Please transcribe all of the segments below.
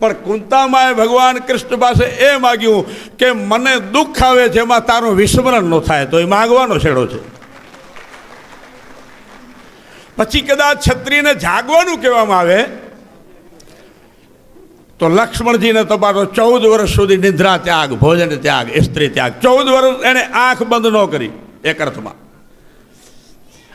પણ કુંતામાએ ભગવાન કૃષ્ણ પાસે એ માગ્યું કે મને દુઃખ આવે જેમાં તારું વિસ્મરણ ન થાય, તો એ માગવાનો છેડો છે. પછી કદાચ છત્રીને જાગવાનું કહેવામાં આવે, તો લક્ષ્મણજીને તમારો ચૌદ વર્ષ સુધી નિદ્રા ત્યાગ, ભોજન ત્યાગ સ્ત્રી ત્યાગ, ચૌદ વર્ષ એને આંખ બંધ ન કરી, એક અર્થમાં.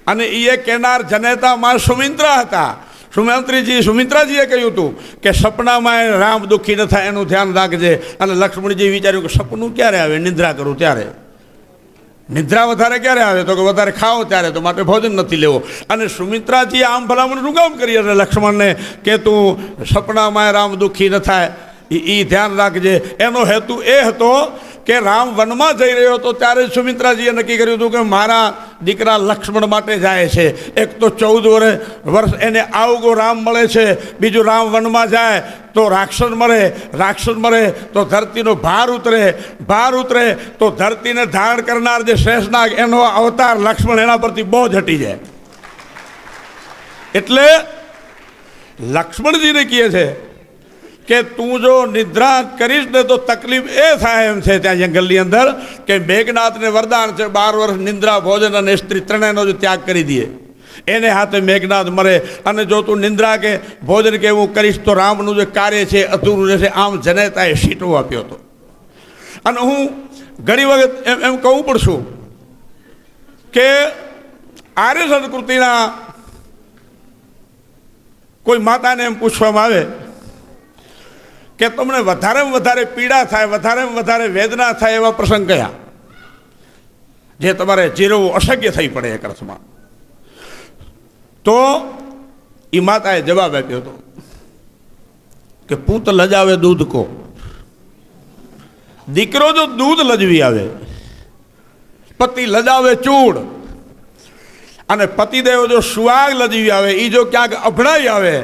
અને એ કેનાર જનેતા માં સુમિત્રા હતા સુમંત્રીજી સુમિત્રાજીએ કહ્યું હતું કે સપનામાં રામ દુઃખી ન થાય એનું ધ્યાન રાખજે. અને લક્ષ્મણજી વિચાર્યું કે સપનું ક્યારે આવે? નિદ્રા કરું ત્યારે. નિદ્રા વધારે ક્યારે આવે? તો કે વધારે ખાઓ ત્યારે, તો માટે ભોજન નથી લેવો. અને સુમિત્રાજી આમ ભલામણ શું કામ કરી અને લક્ષ્મણને કે તું સપનામાં રામ દુઃખી ન થાય એ ધ્યાન રાખજે. એનો હેતુ એ હતો કે રામ વનમાં જઈ રહ્યો હતો ત્યારે સુમિત્રાજીએ નક્કી કર્યું હતું કે મારા દીકરા લક્ષ્મણ માટે જાય છે. એક તો ચૌદ વર્ષ એને આવગો રામ મળે છે, બીજું રામ વનમાં જાય, તો રાક્ષસ મરે રાક્ષસ મરે, તો ધરતીનો ભાર ઉતરે ભાર ઉતરે, તો ધરતીને ધારણ કરનાર જે શેષનાગ એનો અવતાર લક્ષ્મણ એના પરથી બહુ હટી જાય. એટલે લક્ષ્મણજીને કહે છે કે તું જો નિદ્રા કરીશ ને તો તકલીફ એ થાય એમ છે ત્યાં જંગલની અંદર કે મેઘનાથને વરદાન છે, બાર વર્ષ નિંદ્રા, ભોજન અને સ્ત્રી ત્રણેયનો જો ત્યાગ કરી દઈએ એને હાથે મેઘનાથ મરે અને જો તું નિંદ્રા કે ભોજન કે એવું કરીશ તો રામનું જે કાર્ય છે, અધૂરું રહેશે. આમ જનેતાએ સીટો આપ્યો હતો. અને હું ઘણી વખત એમ એમ કહું પણ છું કે આર્ય સંસ્કૃતિના કોઈ માતાને એમ પૂછવામાં આવે કે તમને વધારેમાં વધારે પીડા થાય, વધારેમાં વધારે વેદના થાય એવા પ્રસંગ કયા? જે તમારે જીરવું અશક્ય થઈ પડે એક અર્થમાં. તો એ માતાએ જવાબ આપ્યો હતો કે પૂત લજાવે, દૂધ કો. દીકરો જો દૂધ લજવી આવે, પતિ લજાવે ચૂડ, અને પતિદેવ જો સુવાગ લજવી આવે એ જો ક્યાંક અભડાઈ આવે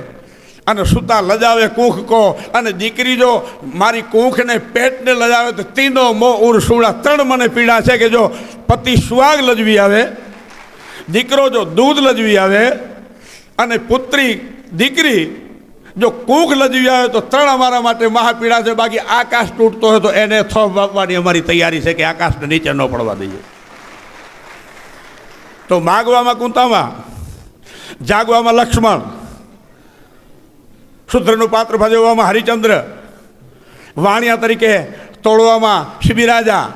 અને સુતા લજાવે કૂખ કો, અને દીકરી જો મારી કૂખને પેટને લજાવે તો તીનો મો ઉર સુડા ત્રણ મને પીડા છે કે જો પતિ સુવાગ લજવી આવે, દીકરો જો દૂધ લજવી આવે, અને પુત્રી, દીકરી જો કૂખ લજવી આવે તો ત્રણ અમારા માટે મહાપીડા છે, બાકી આકાશ તૂટતો હોય તો એને થોપ આપવાની અમારી તૈયારી છે કે આકાશને નીચે ન પડવા દઈએ. તો માગવામાં કુંતામાં, જાગવામાં લક્ષ્મણ શુદ્રનું પાત્ર ભજવવામાં હરિચંદ્ર. વાણિયા તરીકે તોડવામાં શિબિરાજા.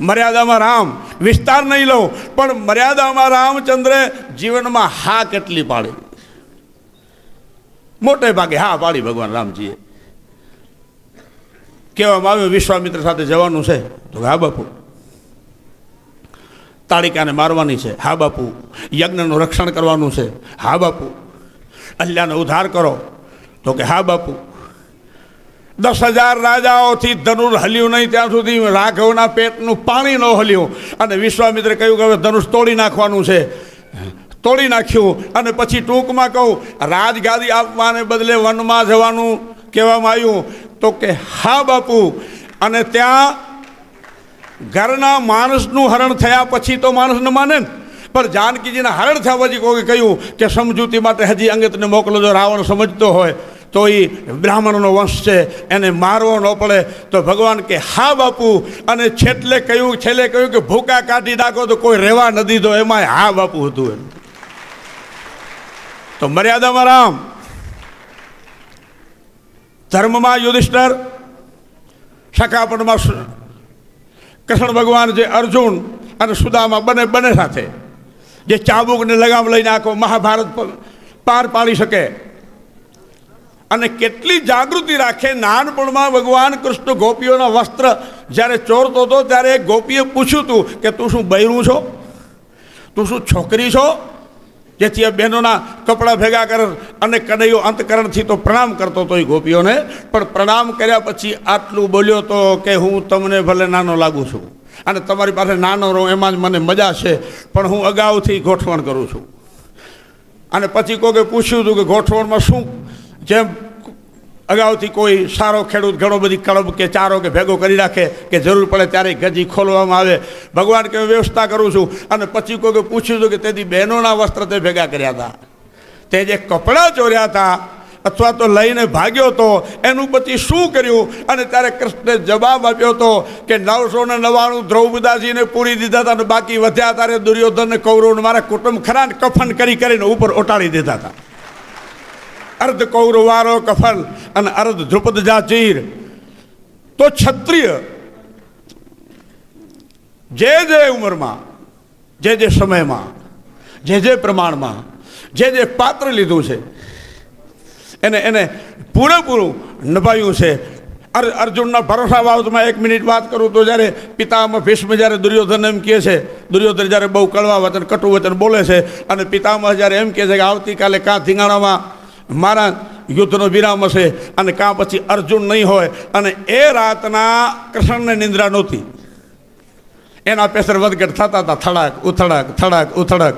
મર્યાદામાં રામ, વિસ્તાર નહીં લઉં, પણ મર્યાદામાં રામચંદ્રે જીવનમાં હા કેટલી પાડી. મોટે ભાગે હા પાડી ભગવાન રામજીએ. કહેવામાં આવ્યું, વિશ્વામિત્ર સાથે જવાનું છે. તો હા બાપુ. તાળિકાને મારવાની છે. હા બાપુ. યજ્ઞનું રક્ષણ કરવાનું છે. હા બાપુ. અલ્યાનો ઉદ્ધાર કરો. તો કે, હા, બાપુ. દસ હજાર રાજાઓથી ધનુષ હલ્યું નહીં, ત્યાં સુધી રાઘવના પેટનું પાણી ન હલ્યું. અને વિશ્વામિત્રે કહ્યું કે, હવે ધનુષ તોડી નાખવાનું છે. તોડી નાખ્યું. અને પછી ટૂંકમાં કહું, રાજગાદી આપવાને બદલે વનમાં જવાનું કહેવામાં આવ્યું. તો કે, હા, બાપુ. અને ત્યાં ઘરના માણસનું હરણ થયા પછી તો માણસ ન માને ને. પણ જાનકીજીના હરણ થયા પછી કોઈ કહ્યું કે, સમજૂતી માટે હજી અંગતને મોકલો, જો રાવણ સમજતો હોય. તો એ બ્રાહ્મણનો વંશ છે, એને મારવો ન પડે. તો ભગવાન કે, હા બાપુ. અને છેલ્લે કહ્યું છેલ્લે કહ્યું કે, ભૂકા કાઢી નાખો તો કોઈ રહેવા ન દીધો. એમાં હા બાપુ હતું એમ. તો મર્યાદામાં રામ. ધર્મમાં યુધિષ્ઠર સખાપણમાં કૃષ્ણ ભગવાન જે અર્જુન અને સુદામા બને બને સાથે, જે ચાબુકને લગામ લઈને આખો મહાભારત પાર પાડી શકે અને કેટલી જાગૃતિ રાખે. નાનપણમાં ભગવાન કૃષ્ણ ગોપીઓના વસ્ત્ર જ્યારે ચોરતો હતો ત્યારે એક ગોપીએ પૂછ્યું હતું કે તું શું બૈરું છો? તું શું છોકરી છો? જેથી આ બહેનોના કપડાં ભેગા કર અને કનૈયો અંતકરણથી તો પ્રણામ કરતો હતો એ ગોપીઓને. પણ પ્રણામ કર્યા પછી આટલું બોલ્યો તો કે હું તમને ભલે નાનો લાગું છું અને તમારી પાસે નાનો રહું એમાં જ મને મજા છે, પણ હું અગાઉથી ગોઠવણ કરું છું. અને પછી કોકે પૂછ્યું હતું કે ગોઠવણમાં શું જેમ અગાઉથી કોઈ સારો ખેડૂત ઘણો બધી કળબ કે ચારો કે ભેગો કરી રાખે કે જરૂર પડે ત્યારે ગજી ખોલવામાં આવે. ભગવાન કે વ્યવસ્થા કરું છું અને પછી કોઈ પૂછ્યું હતું કે તેથી બહેનોના વસ્ત્ર તે ભેગા કર્યા હતા. તે જે કપડાં ચોર્યા હતા અથવા તો લઈને ભાગ્યો તો એનું પછી શું કર્યું? અને ત્યારે કૃષ્ણે જવાબ આપ્યો હતો કે નવસો ને નવ્વાણું દ્રૌપદાજીને પૂરી દીધા હતા અને બાકી વધ્યા ત્યારે દુર્યોધન કૌરવ મારા કુટુંબ ખરા કફન કરી કરીને ઉપર ઓટાળી દીધા હતા. અર્ધ કૌરવારો કફન અને અર્ધ ધ્રુપદ જાચીર. તો ક્ષત્રિય જે જે ઉંમરમાં, જે જે સમયમાં, જે જે પ્રમાણમાં, જે જે પાત્ર લીધું છે, એને એને પૂરેપૂરું નભાયું છે. અર, અર્જુનના ભરોસા બાબતમાં એક મિનિટ વાત કરું તો જ્યારે પિતામાં ભીષ્મ જ્યારે દુર્યોધન એમ કહે છે, દુર્યોધન જ્યારે બહુ કડવા વચન કટુ વચન બોલે છે અને પિતામાં જ્યારે એમ કહે છે કે આવતીકાલે કાં ધીંગાણામાં મારા યુદ્ધનો વિરામ હશે અને કાં પછી અર્જુન નહીં હોય. અને એ રાતના કૃષ્ણને નિંદ્રા નહોતી. એના પેસર વધઘટ થતા હતા, થડાક, ઉથડક, થડક, ઉથડક.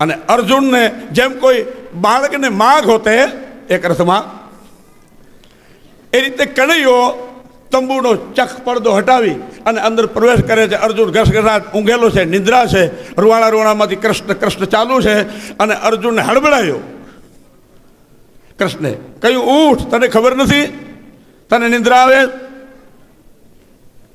અને અર્જુનને જેમ કોઈ બાળકને માગ હોતે એક અર્થમાં એ રીતે કણૈયો તંબુનો ચખ પડદો હટાવી અને અંદર પ્રવેશ કરે છે. અર્જુન ઘસઘસાટ ઊંઘેલો છે, નિદ્રા છે. રૂવાણા રૂવાણામાંથી કૃષ્ણ કૃષ્ણ ચાલુ છે અને અર્જુનને હડબડાયો. કૃષ્ણે કહ્યું ઊઠ તને ખબર નથી? તને નિંદ્રા આવે?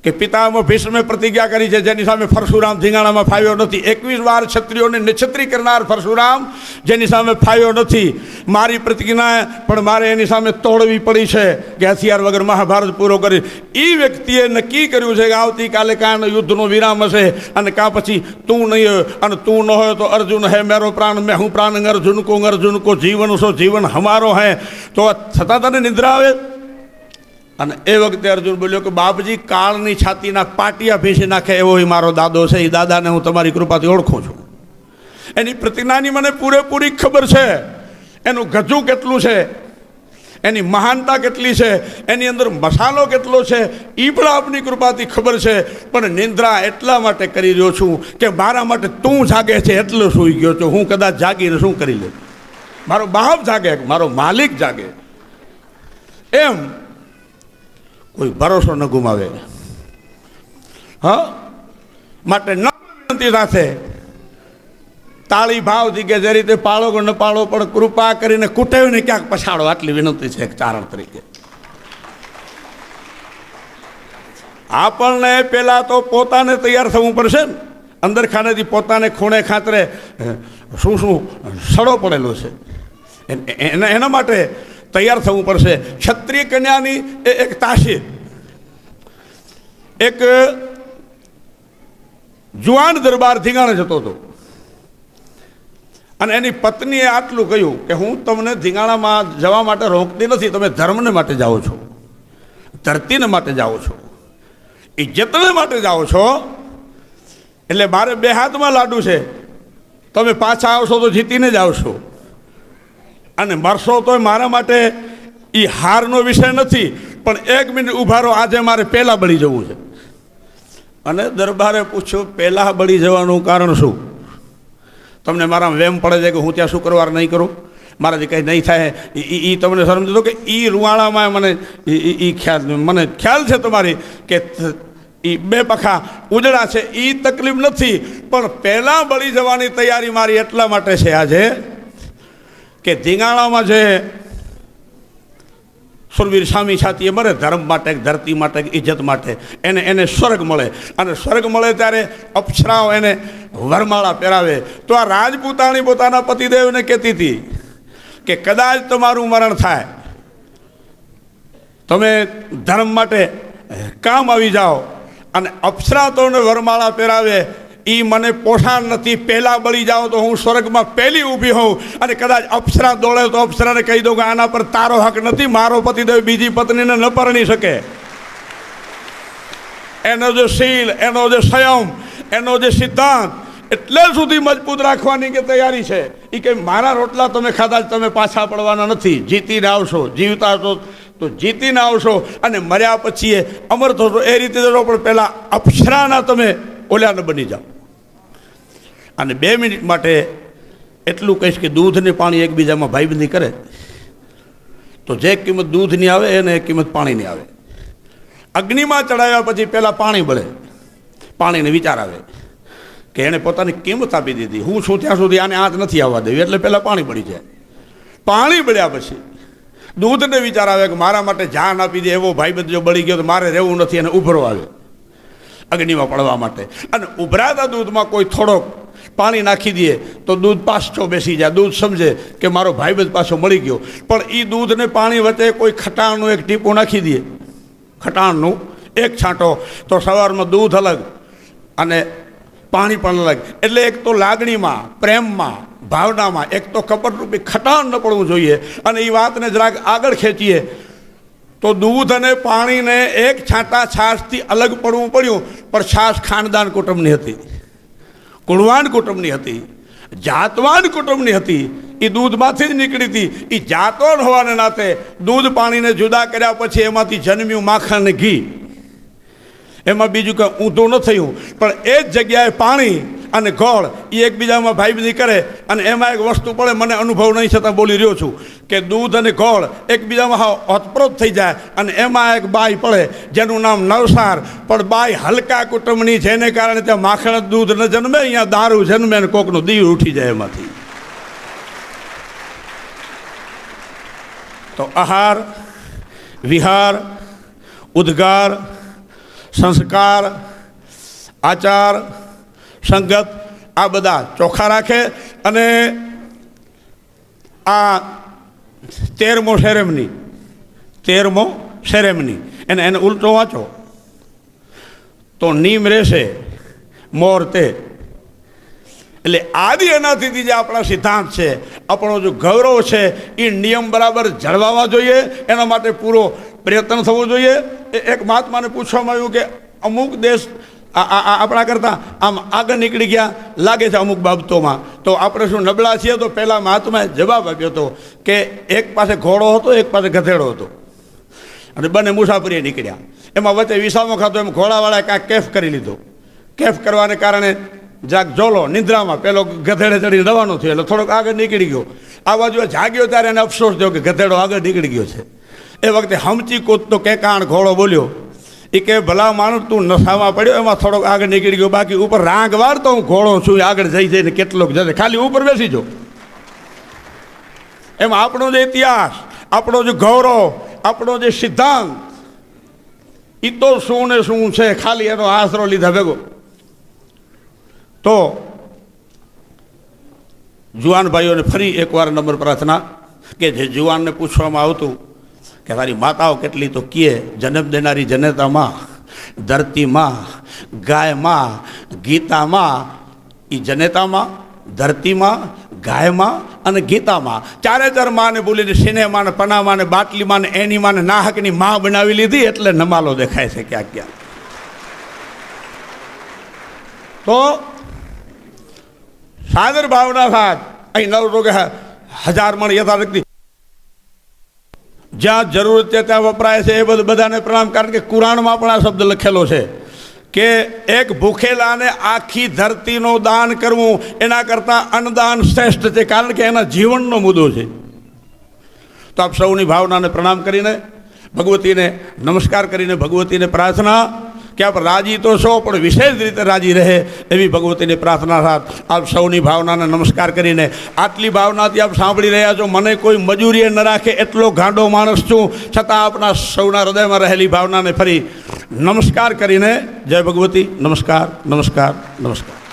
કે પિતામાં ભીષ્મે પ્રતિજ્ઞા કરી છે, જેની સામે પરશુરામ ધીંગાણામાં ફાવ્યો નથી. એકવીસ વાર ક્ષત્રિયોને નિછત્રી કરનાર પરશુરામ, જેની સામે ફાવ્યો નથી. મારી પ્રતિજ્ઞા, પણ મારે એની સામે તોડવી પડી છે કે હથિયાર વગર મહાભારત પૂરો કરી. એ વ્યક્તિએ નક્કી કર્યું છે કે આવતીકાલે કાં યુદ્ધનો વિરામ હશે અને કાં પછી તું નહીં હોય અને તું ન હોય તો અર્જુન હે, મેરો પ્રાણ, મેં હું પ્રાણ, અર્જુન કો અર્જુન કો, જીવન સો જીવન હમારો હે. તો છતાં તને નિદ્રા આવે? અને એ વખતે અર્જુન બોલ્યો કે, બાપજી, કાળની છાતીના પાટિયા ભીસી નાખે એવો એ મારો દાદો છે. એ દાદાને હું તમારી કૃપાથી ઓળખું છું. એની પ્રતિજ્ઞાની મને પૂરેપૂરી ખબર છે. એનું ગજું કેટલું છે? એની મહાનતા કેટલી છે? એની અંદર મસાલો કેટલો છે? એ પણ આપની કૃપાથી ખબર છે. પણ નિંદ્રા એટલા માટે કરી રહ્યો છું કે મારા માટે તું જાગે છે એટલો સૂઈ ગયો છું. હું કદાચ જાગીને શું કરી લઉં મારો બાપ જાગે, મારો માલિક જાગે. એમ કોઈ ભરોસો ન ગુમાવે. હા? માટે ન વિનંતી સાથે તાળી ભાવથી કે જે રીતે પાળો ન પાળો, પણ કૃપા કરીને કુટેવને ક્યાંક પછાડો. આટલી વિનંતી છે એક ચારણ તરીકે. આપણને પહેલાં તો પોતાને તૈયાર થવું પડશે ને. અંદર ખાનેથી પોતાને ખૂણે ખાતરે શું શું, સડો પડેલો છે. એના એના માટે તૈયાર થવું પડશે. ક્ષત્રિય કન્યાની એ એક તાસીર, એક જુવાન દરબાર ધીંગાણે જતો હતો. અને એની પત્નીએ આટલું કહ્યું કે હું તમને ધીંગાણામાં જવા માટે રોકતી નથી, તમે ધર્મને માટે જાઓ છો, ધરતીને માટે જાઓ છો, ઇજ્જતને માટે જાઓ છો, એટલે મારે બે હાથમાં લાડુ છે. તમે પાછા આવશો તો જીતીને જ આવશો. અને મરશો તોય મારા માટે એ હારનો વિષય નથી, પણ એક મિનિટ ઊભા રહો આજે મારે પહેલાં બળી જવું છે. અને દરબારે પૂછ્યું, પહેલાં બળી જવાનું કારણ શું? તમને મારા વેમ પડે છે કે હું ત્યાં શુક્રવાર નહીં કરું? મારાથી કંઈ નહીં થાય. એ તમને સમજો કે એ રૂવાણામાં મને એ ખ્યાલ, મને ખ્યાલ છે તમારી કે એ બે પખા ઉજળા છે એ તકલીફ નથી. પણ પહેલાં બળી જવાની તૈયારી મારી એટલા માટે છે આજે કે ધીંગાણામાં જે સુરવીર સ્વામી છાતીએ મરે, ધર્મ માટે, ધરતી માટે, ઇજ્જત માટે, એને એને સ્વર્ગ મળે. અને સ્વર્ગ મળે ત્યારે અપ્સરાઓ એને વરમાળા પહેરાવે. તો આ રાજપૂતાણી પોતાના પતિદેવને કહેતી હતી કે કદાચ તમારું મરણ થાય. તમે ધર્મ માટે કામ આવી જાઓ અને અપ્સરા તોને વરમાળા પહેરાવે એ મને પોષણ નથી પહેલાં બળી જાઓ તો હું સ્વર્ગમાં પહેલી ઊભી હોઉં. અને કદાચ અપ્સરા દોડે તો અપ્સરાને કહી દઉં કે આના પર તારો હક નથી, મારો પતિદેવ બીજી પત્નીને ન પરણી શકે. એનો જે શીલ, એનો જે સંયમ, એનો જે સિદ્ધાંત, એટલે સુધી મજબૂત રાખવાની કે તૈયારી છે. એ કે મારા રોટલા તમે ખાધા જ તમે પાછા પડવાના નથી. જીતીને આવશો, જીવતા છો તો જીતીને આવશો. અને મર્યા પછી એ અમર થશો. એ રીતે પણ પહેલાં અપ્સરાના તમે ઓલ્યાને બની જાઓ. અને બે મિનિટ માટે એટલું કહીશ કે દૂધ ને પાણી એકબીજામાં ભાઈબંધી કરે. તો જે કિંમત દૂધની આવે એને એક કિંમત પાણીની આવે. અગ્નિમાં ચડાવ્યા પછી પહેલાં પાણી બળે પાણીને વિચાર આવે કે એણે પોતાની કિંમત આપી દીધી. હું છું ત્યાં સુધી આને આંચ નથી આવવા દેવી, એટલે પહેલાં પાણી પડી જાય. પાણી બળ્યા પછી દૂધને વિચાર આવે કે મારા માટે જાન આપી દે, એવો ભાઈબંધ જો બળી ગયો તો મારે રહેવું નથી અને ઉભરો આવે. અગ્નિમાં પડવા માટે. અને ઉભરાતા દૂધમાં કોઈ થોડોક પાણી નાખી દઈએ તો દૂધ પાછો બેસી જાય. દૂધ સમજે કે મારો ભાઈબંધ પાછો મળી ગયો. પણ એ દૂધને પાણી વચ્ચે કોઈ ખટાણનું એક ટીપું નાખી દઈએ. ખટાણનું એક છાંટો તો સવારમાં દૂધ અલગ અને પાણી પણ અલગ. એટલે એક તો લાગણીમાં, પ્રેમમાં, ભાવનામાં, એક તો કપટરૂપી ખટાણ ન પડવું જોઈએ. અને એ વાતને જરાક આગળ ખેંચીએ તો દૂધ અને પાણીને એક છાંટા છાશથી અલગ પડવું પડ્યું. પણ છાશ ખાનદાન કુટુંબની હતી. ગુણવાન કુટુંબની હતી, જાતવાન કુટુંબની હતી એ દૂધમાંથી જ નીકળી હતી એ જાતવાન હોવાને નાતે દૂધ પાણીને જુદા કર્યા પછી એમાંથી જન્મ્યું માખણ ને ઘી. એમાં બીજું કંઈ ઊંધું ન થયું, પણ એ જ જગ્યાએ પાણી અને ગોળ એ એકબીજામાં ભાઈબંધી કરે અને એમાં એક વસ્તુ પડે, મને અનુભવ નહીં છતાં બોલી રહ્યો છું કે દૂધ અને ગોળ એકબીજામાં હોતપ્રોત થઈ જાય અને એમાં એક બાઈ પડે, જેનું નામ નવસાર. પણ બાઈ હલકા કુટુંબની જેને કારણે ત્યાં માખણ, દૂધ ન જન્મે, અહીંયા દારૂ જન્મે અને કોકનું દીવ ઉઠી જાય એમાંથી. તો આહાર, વિહાર, ઉદ્ગાર, સંસ્કાર, આચાર સંગત આ બધા ચોખ્ખા રાખે અને આ તેરમો સેરેમની તેરમો સેરેમની એને એને ઉલટો વાંચો. તો નીમ રહેશે, મોર તે. એટલે આદિ એનાથી જે આપણા સિદ્ધાંત છે, આપણો જો ગૌરવ છે, એ નિયમ બરાબર જળવાવા જોઈએ, એના માટે પૂરો પ્રયત્ન થવો જોઈએ. એક મહાત્માને પૂછવામાં આવ્યું કે અમુક દેશ આપણા કરતાં આમ આગળ નીકળી ગયા. લાગે છે અમુક બાબતોમાં. તો આપણે શું નબળા છીએ? તો પહેલાં મહાત્માએ જવાબ આપ્યો હતો કે એક પાસે ઘોડો હતો, એક પાસે ગધેડો હતો. અને બંને મુસાફરીએ નીકળ્યા. એમાં વચ્ચે વિસામો ખાતો એમ ઘોડાવાળાએ કાંઈક કેફ કરી લીધો. કેફ કરવાને કારણે જાગ જોલો નિંદ્રામાં પેલો ગધેડે ચડી રવાનો થયો એટલે થોડોક આગળ નીકળી ગયો. આ બાજુ જાગ્યો ત્યારે એને અફસોસ થયો કે ગધેડો આગળ નીકળી ગયો છે. એ વખતે હમચી કૂદતો કે કાણ ઘોડો બોલ્યો એ કે ભલા માણસ તું નશામાં પડ્યો, એમાં થોડોક આગળ નીકળી ગયો, બાકી ઉપર રાંગ વાળતો હું ઘોડો છું આગળ જઈ જઈને કેટલોક જશે. ખાલી ઉપર બેસી જો. એમાં આપણો જે ઇતિહાસ, આપણો જે ગૌરવ, આપણો જે સિદ્ધાંત એ તો શું ને શું છે, ખાલી એનો આશરો લીધા ભેગો. તો જુવાન ભાઈઓને ફરી એકવાર નંબર પ્રાર્થના કે જે જુવાનને પૂછવામાં આવતું કે તારી માતાઓ કેટલી તો કીએ, જન્મ દેનારી જનેતામાં, ધરતીમાં, ગાયમાં, ગીતામાં એ જનેતામાં, ધરતીમાં, ગાયમાં અને ગીતામાં. ચારે ચાર માને બોલીને સિનેમા ને પનામા ને બાટલીમાં ને એનીમાં ને નાહકની માં બનાવી લીધી એટલે નમાલો દેખાય છે ક્યાંક ક્યાંક. તો સાદર ભાવના સાથ અહીં નવ રોગે હજાર મણ યથાશક્તિ જ્યાં જરૂરત છે ત્યાં વપરાય છે. એ બધું બધાને પ્રણામ, કારણ કે કુરાણમાં પણ આ શબ્દ લખેલો છે કે એક ભૂખેલાને આખી ધરતીનો દાન કરવું એના કરતાં અન્નદાન શ્રેષ્ઠ છે, કારણ કે એના જીવનનો મુદ્દો છે. તો આપ સૌની ભાવનાને પ્રણામ કરીને ભગવતીને નમસ્કાર કરીને ભગવતીને પ્રાર્થના કે આપ રાજી તો છો, પણ વિશેષ રીતે રાજી રહે એવી ભગવતીની પ્રાર્થના સાથ. આપ સૌની ભાવનાને નમસ્કાર કરીને આટલી ભાવનાથી આપ સાંભળી રહ્યા છો, મને કોઈ મજૂરીએ ન રાખે એટલો ગાંડો માણસ છું, છતાં આપના સૌના હૃદયમાં રહેલી ભાવનાને ફરી નમસ્કાર કરીને, જય ભગવતી, નમસ્કાર નમસ્કાર નમસ્કાર.